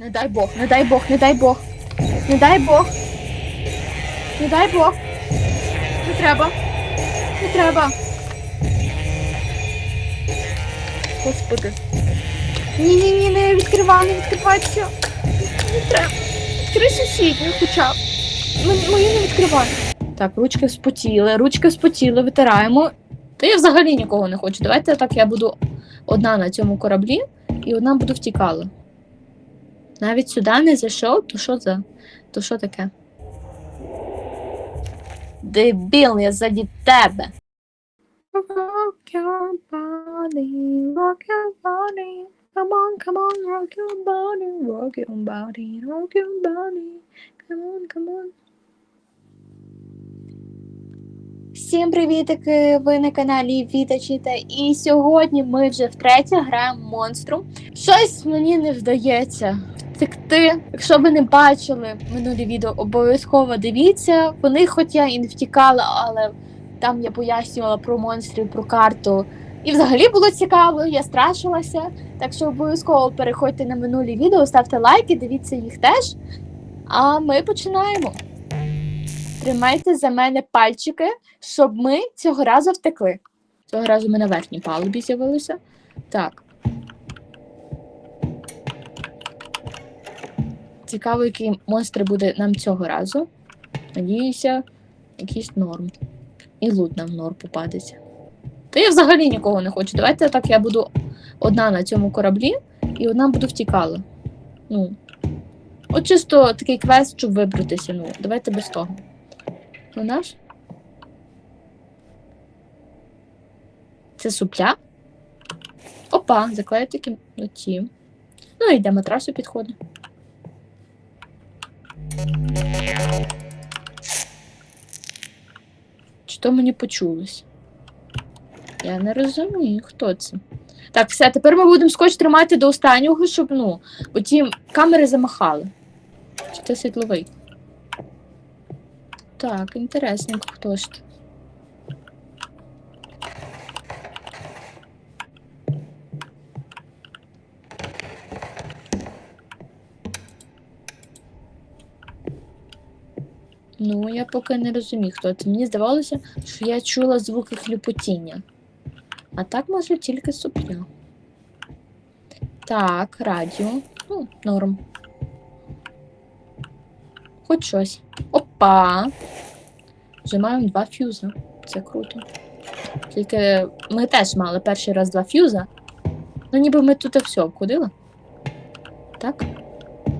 Не дай Бог, не дай Бог, не дай Бог. Не дай Бог. Не дай Бог. Не треба. Не треба. Господи. Ні, ні, ні, не відкривай, не відкривай все. Не треба. Відкрий сусідню хоча б. Мою не відкривай. Так, ручки спотіли, ручки спотіли, витираємо. Та я взагалі нікого не хочу. Давайте так я буду одна на цьому кораблі і одна буду втікала. Навіть сюди не зайшов, то що за? То що таке? Дебіл, я заді тебе. Rock your body, rock your body. Come on, come on, rock your body, rock your body, rock your body. Come on, come on. Всім привітики! Ви на каналі Віта Чіта. І сьогодні ми вже втретє граємо монстру. Щось мені не вдається втекти. Якщо ви не бачили минулі відео, обов'язково дивіться. Вони, хоч я і не втікала, але там я пояснювала про монстрів, про карту. І взагалі було цікаво, я страшилася. Так що обов'язково переходьте на минулі відео, ставте лайки, дивіться їх теж. А ми починаємо. Тримайте за мене пальчики, щоб ми цього разу втекли. Цього разу ми на верхній палубі з'явилися. Так. Цікаво, який монстр буде нам цього разу. Надіюся, якийсь норм. І лут нам норм попадеться. Та я взагалі нікого не хочу. Давайте так я буду одна на цьому кораблі і одна буду втікала. Ну. От чисто такий квест, щоб вибратися. Ну, давайте без того. То наш? Це супля? Опа, заклеїти кімнаті. Ну для матрасу підходить. Чи то мені почулось? Я не розумію, хто це. Так, все, тепер ми будемо скотч тримати до останнього, щоб, ну, бо ті камери замахали. Чи це світловий? Так, інтересненько, хто ж це? Ну, я поки не розумію, хто це. Мені здавалося, що я чула звуки хлюпотіння. А так може тільки сопля. Так, радіо. Ну, норм. Хоч щось. Опа! Вже маємо два фюза. Це круто. Тільки ми теж мали перший раз два фюза. Ну, ніби ми тут все обходили. Так?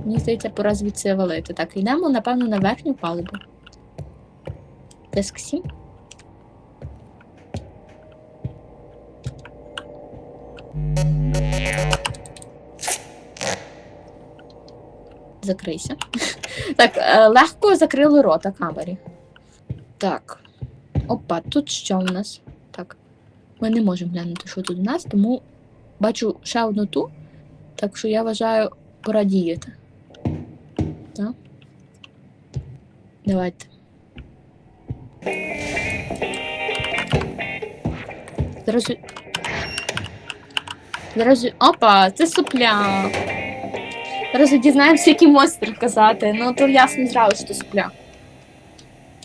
Мені здається, пора звідси валити. Так, йдемо, напевно, на верхню палубу. Диск 7. Закрийся. Так, е, легко закрили рота камері. Так. Опа, тут що у нас? Так. Ми не можемо глянути, що тут у нас, тому бачу ще одну ту. Так що я вважаю, пора діяти. Так. Давайте. Зараз. Зараз. Опа, це сопля. Зараз дізнаємося, який монстр казати. Ну, то ясно зразу, що сопля.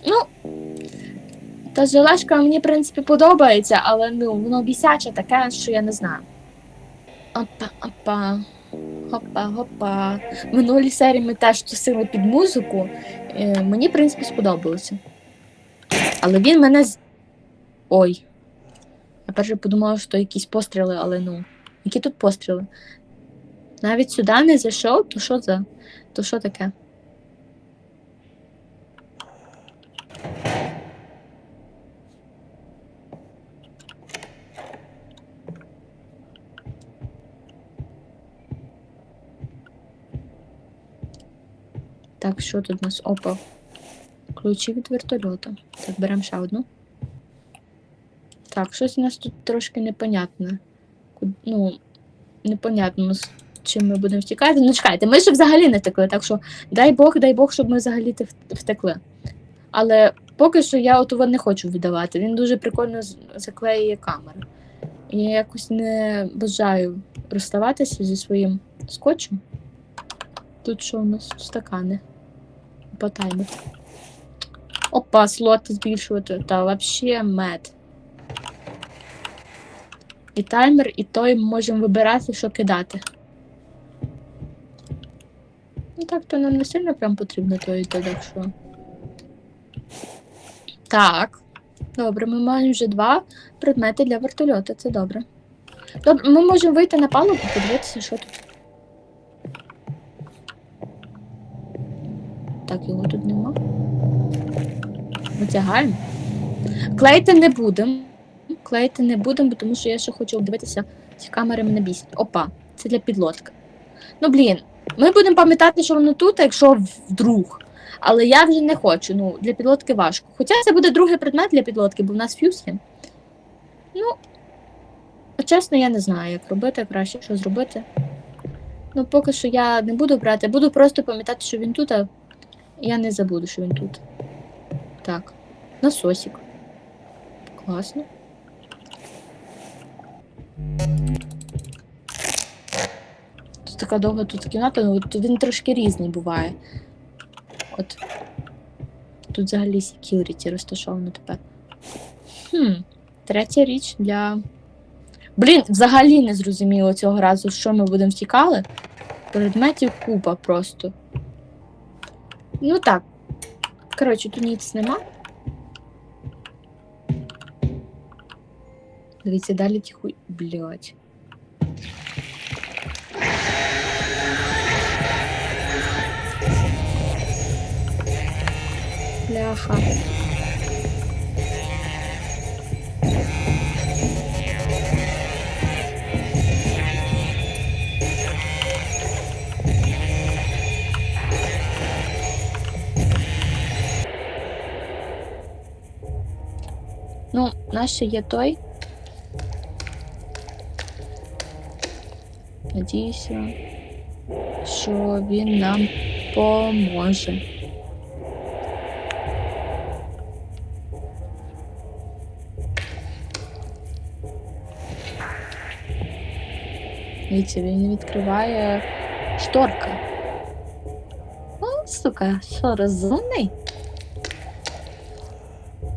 Ну. Та желешка мені, в принципі, подобається, але ну, воно бісяче таке, що я не знаю. Опа, опа. Хопа, гопа. Минулі серії ми теж тусили під музику. Е, мені, в принципі, сподобалося. Але він мене. Ой. Перше подумала, що якісь постріли, але ну. Які тут постріли? Навіть сюди не зайшов, то що за? То що таке? Так, що тут у нас? Опа. Ключі від вертольоту. Так, беремо ще одну. Так, щось у нас тут трошки непонятне. Ну, непонятно, з чим ми будемо втікати. Ну, чекайте, ми ще взагалі не втекли, так що дай Бог, дай Бог, щоб ми взагалі втекли. Але поки що я от не хочу віддавати. Він дуже прикольно заклеює камеру. Я якось не бажаю розставатися зі своїм скотчем. Тут що у нас? Стакани. По тайму. Опа, слоти збільшувати. Та вообще мед. І таймер, і той можемо вибирати, що кидати. Ну так, то нам не сильно прям потрібно то і то, так. Так. Добре, ми маємо вже два предмети для вертольота, це добре. Добре, ми можемо вийти на палубу, подивитися, що тут. Так, його тут нема. Витягаємо. Клеїти не будемо. Клеїти не будемо, тому що я ще хочу дивитися, ці камери мене бісять. Опа, це для підлодки. Ну, блін, ми будемо пам'ятати, що воно тут, якщо вдруг. Але я вже не хочу. Ну, для підлодки важко. Хоча це буде другий предмет для підлодки, бо в нас фьюз є. Ну, чесно, я не знаю, як робити, краще що зробити. Ну, поки що я не буду брати, буду просто пам'ятати, що він тут, а я не забуду, що він тут. Так, насосик. Класно. Тут така довга тут кімната, ну він трошки різний буває. От. Тут взагалі security розташовано тепер. Хм, третя річ для. Блін, взагалі не зрозуміло цього разу, що ми будемо втікали. Предметів купа просто. Ну так. Коротше, тут ніц нема. Дивіться, далі тихо. Блять. Бляха. Ну, наш ще є той. Надіюся, що він нам поможе. Дивіться, він відкриває шторка. О, сука, що розумний?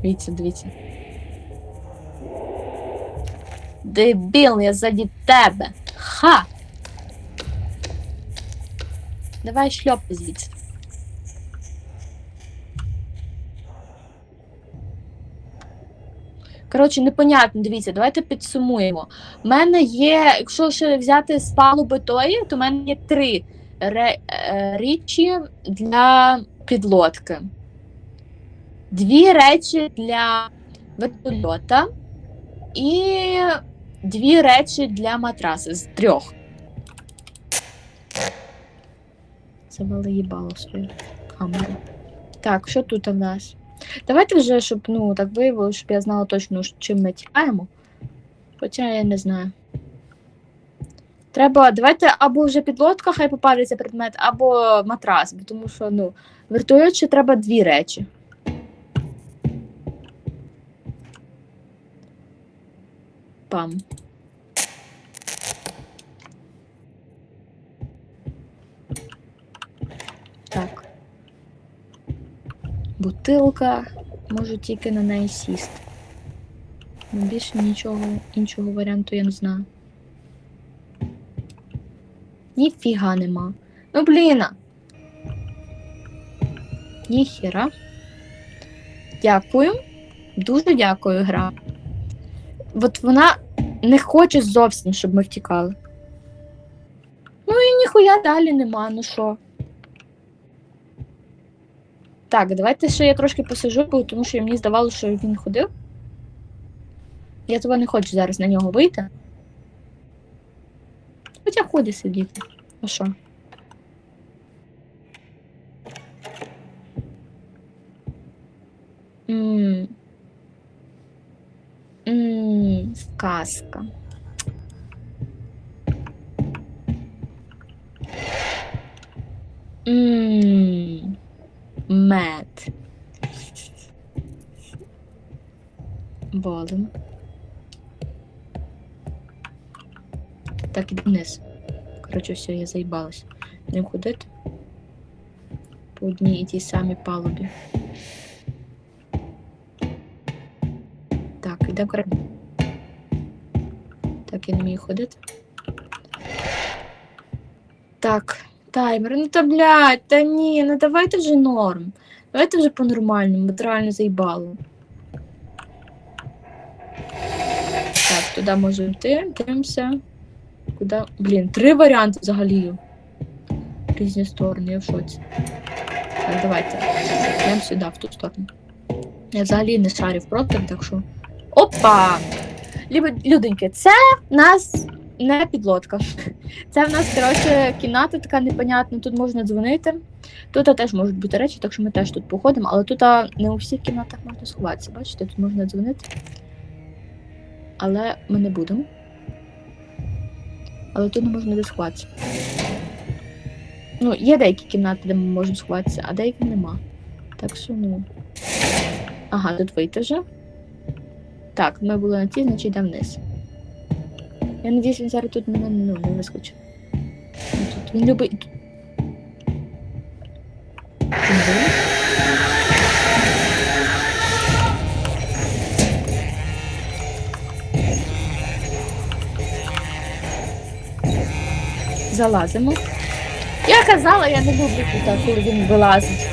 Дивіться, дивіться. Дебіл, я заді тебе. Ха! Давай шльоп звідси. Коротше, непонятно, дивіться, давайте підсумуємо. У мене є, якщо ще взяти з палуби тої, то в мене є три ре, е, речі для підлодки. Дві речі для вертольота і дві речі для матраса з трьох. Завали їбало свою камеру. Так, що тут у нас? Давайте вже, щоб ну так виявилося, щоб я знала точно, чим ми тікаємо. Хоча я не знаю. Треба, давайте або вже підлодка, хай попадеться предмет, або матрас, бо тому що, ну, ще треба дві речі. Пам. Бутилка. Можу тільки на неї сісти. Ну, Більше нічого іншого варіанту я не знаю. Ніфіга нема. Ну блін. Ніхіра. Дякую. Дуже дякую, гра. От вона не хоче зовсім, щоб ми втікали. Ну і ніхуя далі нема, ну що. Так, давайте ще я трошки посижу, бо тому що мені здавалося, що він ходив. Я того не хочу зараз на нього вийти. Хоча ході сидіти. А що? Ммм. Ммм, сказка. Так, іди вниз. Коротше, все, я заїбалась. Не ходити. по одній і тій самій палубі. Так, іде корабель. Так, я не вмію ходити. Так, таймер. Ну та блядь, та ні, ну давайте вже норм. Давайте вже по-нормальному, бо це реально заїбало. Так, туди можемо йти, дивимося. Куди? Блін, три варіанти взагалі. Різні сторони, я в шоці. Так, давайте. Йдемо сюди, в ту сторону. Я взагалі не шарів проти, так що. Опа! Люденьки, це в нас не підлодка. Це в нас, коротше, кімната така непонятна. Тут можна дзвонити. Тут теж можуть бути речі, так що ми теж тут походимо, але тут не у всіх кімнатах можна сховатися. Бачите, тут можна дзвонити. Але ми не будемо. Але тут не можна де сховатися. Ну, є деякі кімнати, де ми можемо сховатися, а деякі нема. Так що ну. Ага, тут вийти вже. Так, ми були на цій, значить йдемо вниз. Я надіюсь, він зараз тут мене ну, не вискочить. Він любить. Залазимо. Я казала, я не люблю тут, коли він вилазить.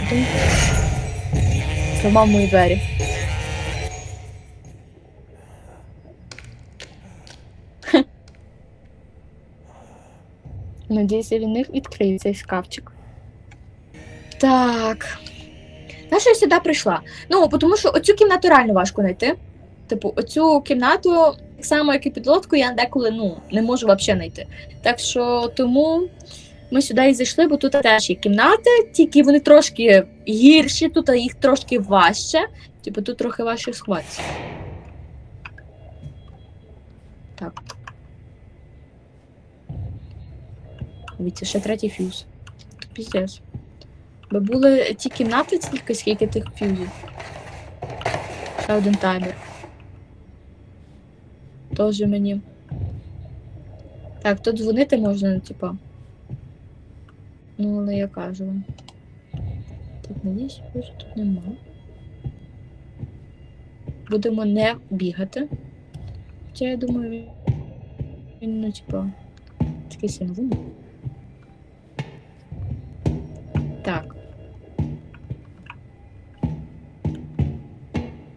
Зламав мої двері. Надіюся, він їх відкриє цей шкафчик. Так. На що я сюди прийшла? Ну, тому що оцю кімнату реально важко знайти. Типу, оцю кімнату, так само, як і підлодку, я деколи ну, не можу взагалі знайти. Так що тому ми сюди і зайшли, бо тут теж є кімнати, тільки вони трошки гірші, тут їх трошки важче. Типу тут трохи важче сховатися. Так. Дивіться, ще третій фюз. Піздець. Бо були ті кімнати, тільки скільки тих фюзів. Ще один таймер. Тоже мені. Так, тут дзвонити можна, ну, типа. Ну, але я кажу вам. Так, надіюсь, що тут нема. Будемо не бігати. Хоча я думаю, він, ну, типа, такий символ. Так.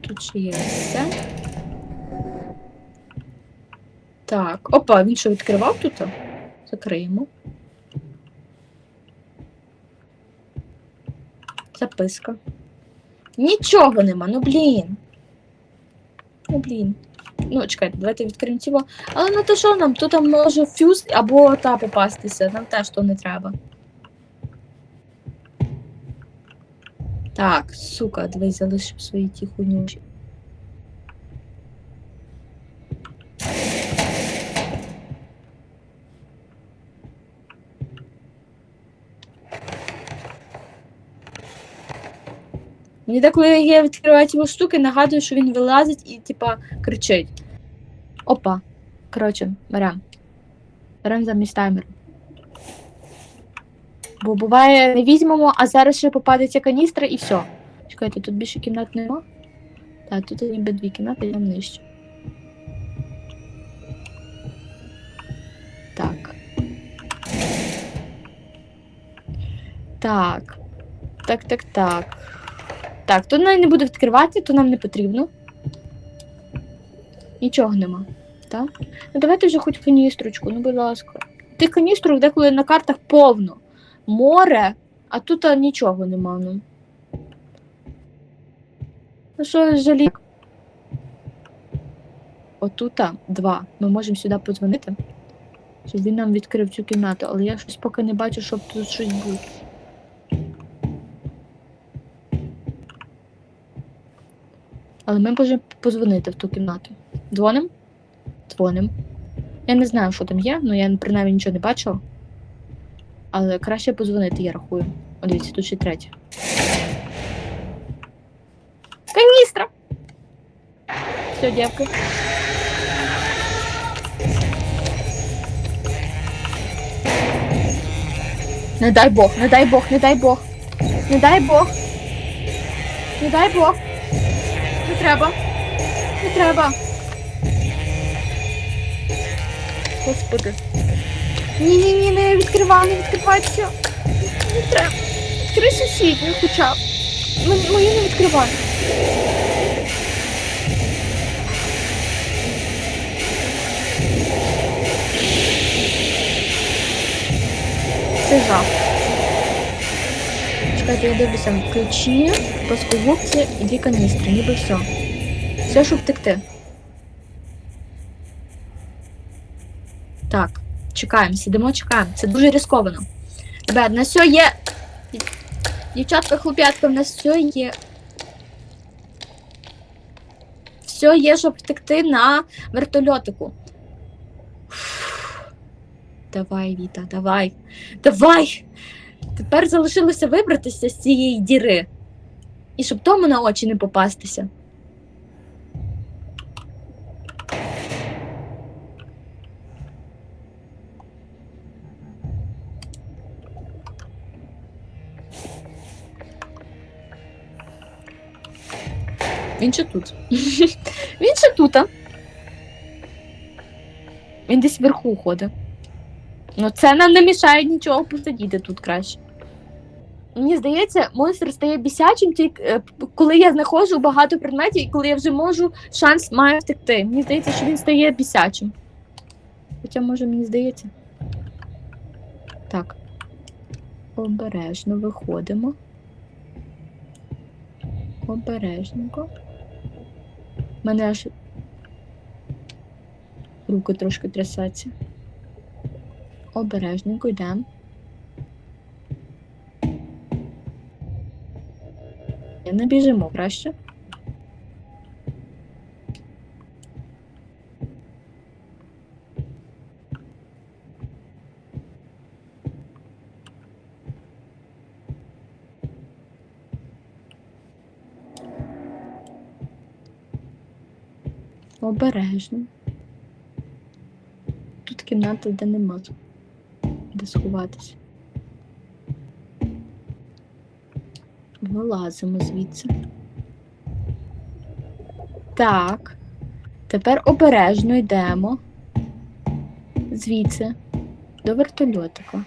Тут ще є все. Так. Опа, він що відкривав тут? Закриємо. Записка. Нічого нема, ну блін. Ну блін. Ну, чекайте, давайте відкриємо цього. Але ну то що нам? Тут там може фюз або та попастися, нам теж то не треба. Так, сука, давай залишив свої ті хуйнючі. Мені деколи я відкриваю ці штуки, нагадую, що він вилазить і, типа, кричить. Опа. Коротше, берем. Берем замість таймеру. Бо буває, не візьмемо, а зараз ще попадеться каністра і все. Чекайте, тут більше кімнат нема. Так, тут ніби дві кімнати, йдемо нижче. Так. Так. Так, так, так. Так, то навіть не буду відкривати, то нам не потрібно. Нічого нема. Так? Ну давайте вже хоч каністрочку, ну будь ласка. Тих каністрок деколи на картах повно. Море, а тут а, нічого нема. Ну. Ну що жалі. Отута два. Ми можемо сюди подзвонити, щоб він нам відкрив цю кімнату, але я щось поки не бачу, щоб тут щось було. Але ми можемо позвонити в ту кімнату. Дзвоним? Дзвоним. Я не знаю, що там є, але я принаймні нічого не бачила. Але краще позвонити, я рахую. О, дивіться, тут ще третя. Каністра! Все, дякую. Не дай Бог, не дай Бог, не дай Бог. Не дай Бог. Не дай Бог. Не треба. Не треба. Господи. Ні, ні, ні, не відкривай, не відкривай все. Не треба. Відкрий сусідню хоча б. Мою не відкривай. Це жах. Чекайте, я дивлюся. Ключі, плоскогубці і дві каністри, ніби все. Все, щоб втекти. Так, чекаємо, сидимо, чекаємо. Це дуже ризиковано. Ребят, на все є. Дівчатка, хлоп'ятка, в нас все є. Все є, щоб втекти на вертольотику. Фух. Давай, Віта, давай. Давай! Тепер залишилося вибратися з цієї діри. І щоб тому на очі не попастися. Він ще тут. Він ще тут. а. Він десь вверху ходить. Ну, це нам не мішає нічого посидіти тут краще. Мені здається, монстр стає бісячим тільки е, коли я знаходжу багато предметів і коли я вже можу шанс маю втекти. Мені здається, що він стає бісячим. Хоча, може, мені здається. Так. Обережно виходимо. Обережненько. Мене аж руки трошки трясаться. Обережненько йдемо. Не біжимо краще. Обережно. Тут кімната, де нема де сховатися. Вилазимо звідси. Так. Тепер обережно йдемо звідси до вертольотика.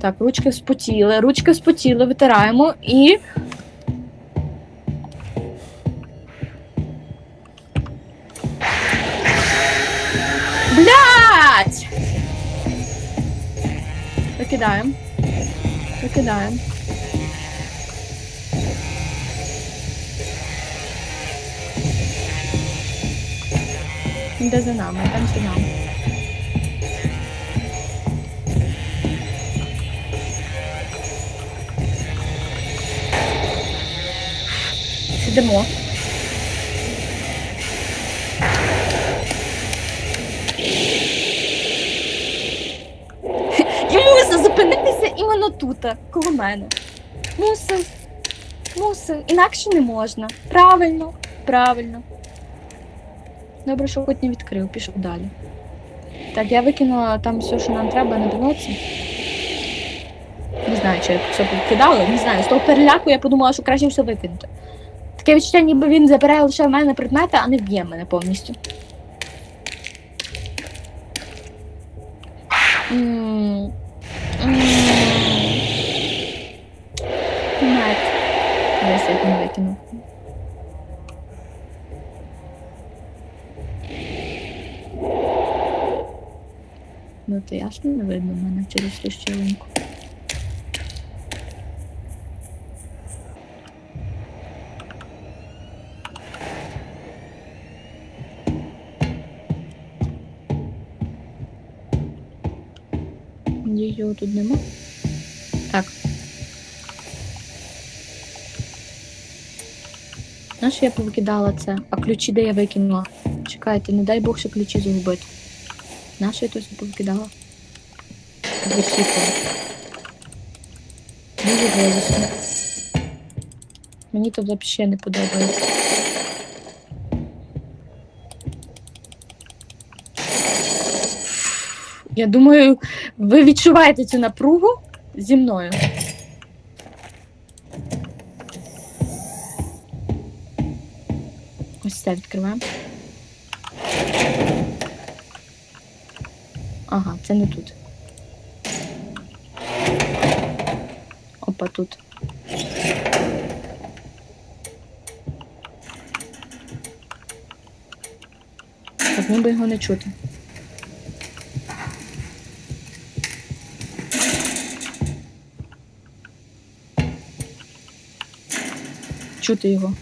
Так, ручки спотіли, ручки спотіли, витираємо і. Блять! Викидаємо. Викидаємо. Іде за нами, там за нами. Сидимо. І мусив зупинитися іменно тут, коло мене. Мусив. Мусив. Інакше не можна. Правильно, правильно. Добре, що хоч не відкрив, пішов далі. Так, я викинула там все, що нам треба на блоці. Не знаю, чи я все покидала, не знаю. З того переляку я подумала, що краще все викинути. Таке відчуття, ніби він забирає лише в мене предмети, а не б'є мене повністю. М, м. Мед. Десь він викинув. Ну, то ясно не видно мене через ту щілинку. Її тут нема. Так. Знаєш, я повикидала це, а ключі де я викинула? Чекайте, не дай Бог, що ключі загубити. Нащо я тут повикидала? Вичіпала. Дуже голосно. Мені тут взагалі не подобається. Я думаю, ви відчуваєте цю напругу зі мною. Ось це відкриваємо. Ага, це не тут. Опа, тут. Так, ніби його не чути. Чути його.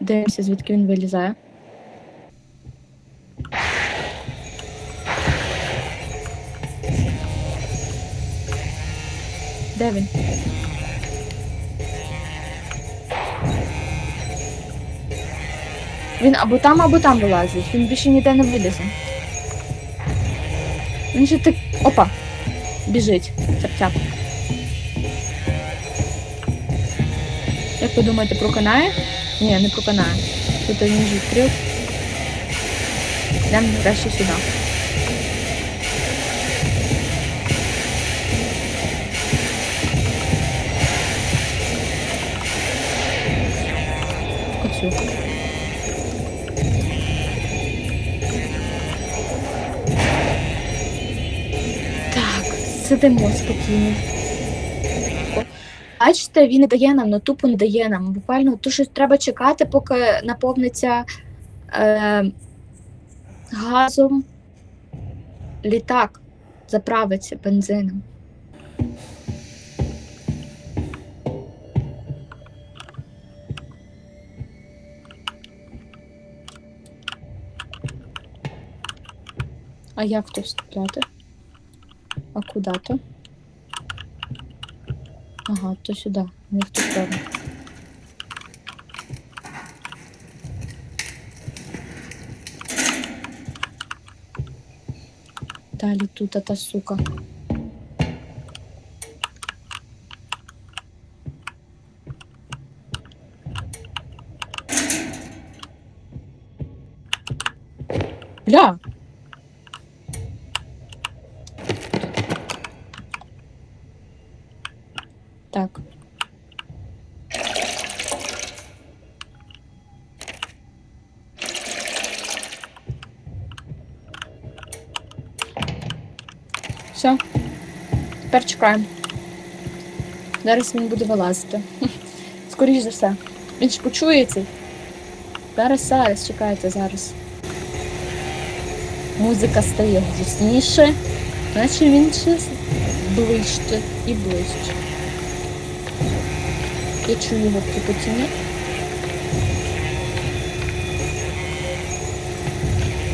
Дивимося, звідки він вилізає. Де він? Він або там, або там вилазить. Він більше ніде не вилізе. Він же. Опа! Біжить. Тяп-тяп. Як ви думаєте, проканає? Ні, не проканає. Тут він вже відкрив. Йдемо краще сюди. Сидимо спокійно. Бачите, він не дає нам, ну тупо не дає нам. Буквально то, треба чекати, поки наповниться е, газом літак, заправиться бензином. А як то вступляти? А куди то? Ага, то сюди, не в ту сторону. Далі тут та сука. Бля! Так. Все. Тепер чекаємо. Зараз він буде вилазити. Скоріше за все. Він ж почує цей. Зараз, зараз, чекайте, зараз. Музика стає голосніше, наче він ще ближче і ближче. Я чую його тупотіння.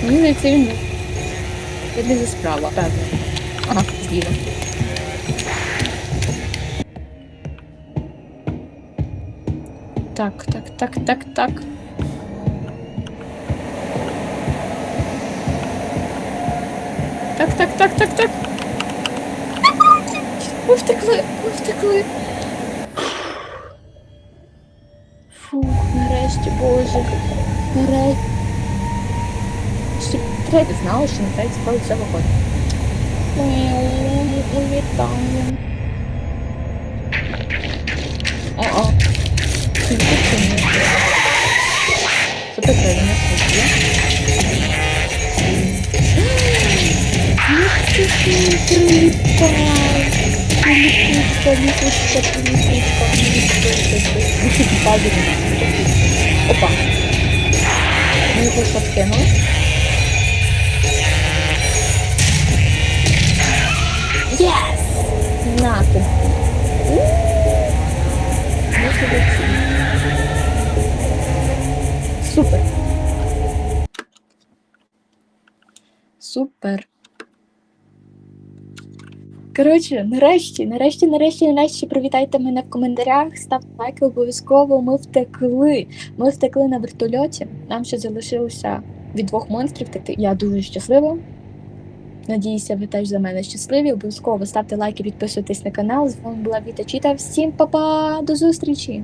Мені здається, він відлізе справа, певно. Ага, зліва. Так, так, так, так, так. Так, так, так, так, так. Ми втекли, ми втекли. Нарешті. Ще третє знала, що на третій справді все виходить. Вітаю. О-о. Що таке? Не є? Ух ти ти, прилипай. Липучка, липучка, липучка, липучка. Опа. Ми його що вкинули. Єс! На. Молодці. Супер. Супер. Коротше, нарешті, нарешті, нарешті, нарешті привітайте мене в коментарях, ставте лайки обов'язково. Ми втекли. Ми втекли на вертольоті. Нам ще залишилося від двох монстрів втекти. Я дуже щаслива. Надіюся, ви теж за мене щасливі. Обов'язково ставте лайки, підписуйтесь на канал. З вами була Віта Чіта. Всім па-па, до зустрічі!